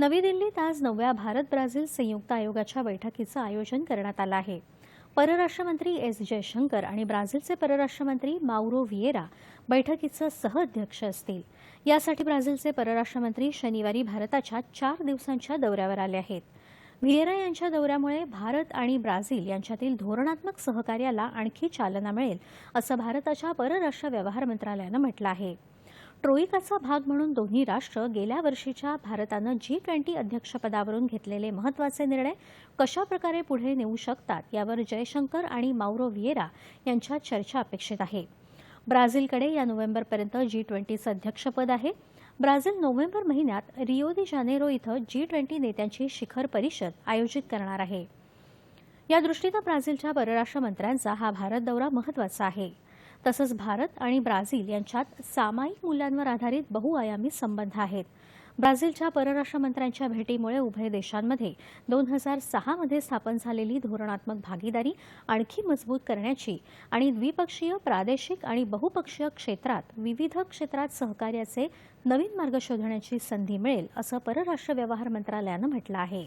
नवी दिल्लीत आज नवव्या भारत ब्राझील संयुक्त आयोगाच्या बैठकीचं आयोजन करण्यात आलं आहे. परराष्ट्रमंत्री एस जयशंकर आणि ब्राझीलचे परराष्ट्रमंत्री माउरो व्हिएरा बैठकीचं सहअध्यक्ष असतील. यासाठी ब्राझीलचे परराष्ट्रमंत्री शनिवारी भारताच्या चार दिवसांच्या दौऱ्यावर आले आहेत. व्हिएरा यांच्या दौऱ्यामुळे भारत आणि ब्राझील यांच्यातील धोरणात्मक सहकार्याला आणखी चालना मिळेल असं भारताच्या परराष्ट्र व्यवहार मंत्रालयानं म्हटलं आहे. ट्रोईकाचा भाग म्हणून दोन्ही राष्ट्र गेल्या वर्षीच्या भारतानं जी ट्वेंटी अध्यक्षपदावरून घेतलेले महत्त्वाचे निर्णय कशाप्रकारे पुढे नेऊ शकतात यावर जयशंकर आणि माउरो व्हिएरा यांच्यात चर्चा अपेक्षित आहे. ब्राझीलकडे या नोव्हेंबरपर्यंत जी ट्वेंटीचं अध्यक्षपद आहे. ब्राझील नोव्हेंबर महिन्यात रिओ दि जानेरो इथं जी ट्वेंटी नेत्यांची शिखर परिषद आयोजित करणार आहे. या दृष्टीनं ब्राझीलच्या परराष्ट्र मंत्र्यांचा हा भारत दौरा महत्त्वाचा आहे. तसंच भारत आणि ब्राझील यांच्यात सामायिक मूल्यांवर आधारित बहुआयामी संबंध आहेत. ब्राझीलच्या परराष्ट्र मंत्र्यांच्या भेटीमुळे उभय देशांमध्ये दोन हजार सहामध्ये स्थापन झालेली धोरणात्मक भागीदारी आणखी मजबूत करण्याची आणि द्विपक्षीय प्रादेशिक आणि बहुपक्षीय क्षेत्रात विविध क्षेत्रात सहकार्याचे नवीन मार्ग शोधण्याची संधी मिळेल असं परराष्ट्र व्यवहार मंत्रालयानं म्हटलं आहे.